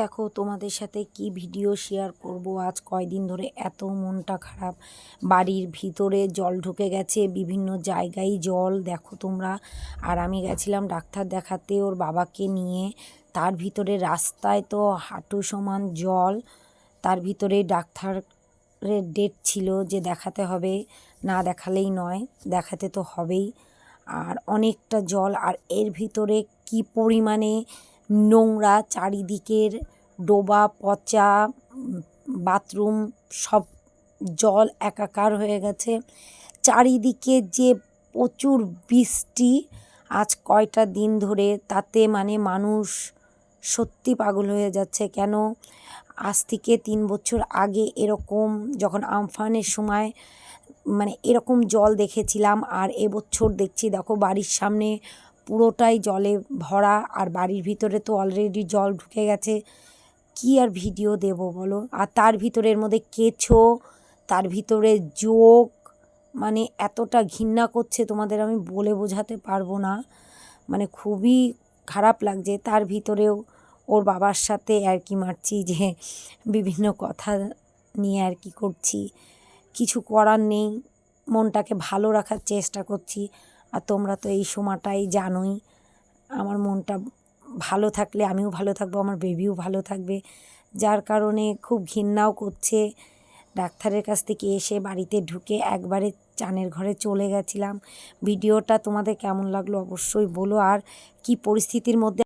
দেখো তোমাদের সাথে কি ভিডিও শেয়ার করব? আজ কয়দিন ধরে এত মনটা খারাপ। বাড়ির ভিতরে জল ঢুকে গেছে, বিভিন্ন জায়গায় জল। দেখো তোমরা, আর আমি গেছিলাম ডাক্তার দেখাতে ওর বাবাকে নিয়ে। তার ভিতরে রাস্তায় তো হাঁটু সমান জল। তার ভিতরে ডাক্তারের ডেট ছিল যে দেখাতে হবে, না দেখালেই নয়, দেখাতে তো হবেই। আর অনেকটা জল, আর এর ভিতরে কি পরিমাণে নোংরা চারিদিকের ডোবা, পচা, বাথরুম সব জল একাকার হয়ে গেছে। চারিদিকে যে প্রচুর বৃষ্টি আজ কয়টা দিন ধরে, তাতে মানে মানুষ সত্যি পাগল হয়ে যাচ্ছে। কেন? আজ থেকে তিন বছর আগে এরকম যখন আমফানের সময় মানে এরকম জল দেখেছিলাম, আর এবছর দেখছি, দেখো বাড়ির সামনে পুরোটাই জলে ভরা আর বাড়ির ভিতরে তো অলরেডি জল ঢুকে গেছে। কি আর ভিডিও দেব বলো? আর তার ভিতরের মধ্যে কেঁচো, তার ভিতরে যোগ মানে এতটা ঘৃণা করছে তোমাদের আমি বলে বোঝাতে পারব না। মানে খুবই খারাপ লাগছে। তার ভিতরেও ওর বাবার সাথে আর কি মারছি যে বিভিন্ন কথা নিয়ে আর কি করছি। কিছু করার নেই। মনটাকে ভালো রাখার চেষ্টা করছি। আর তোমরা তো এই সময়টাই জানোই, আমার মনটা ভালো থাকলে আমিও ভালো থাকব, আমার বেবিও ভালো থাকবে। যার কারণে খুব ঘৃণাও করছে। ডাক্তারের কাছ থেকে এসে বাড়িতে ঢুকে একবারে চানের ঘরে চলে গেছিলাম। ভিডিওটা তোমাদের কেমন লাগল অবশ্যই বলো, আর কি পরিস্থিতির মধ্যে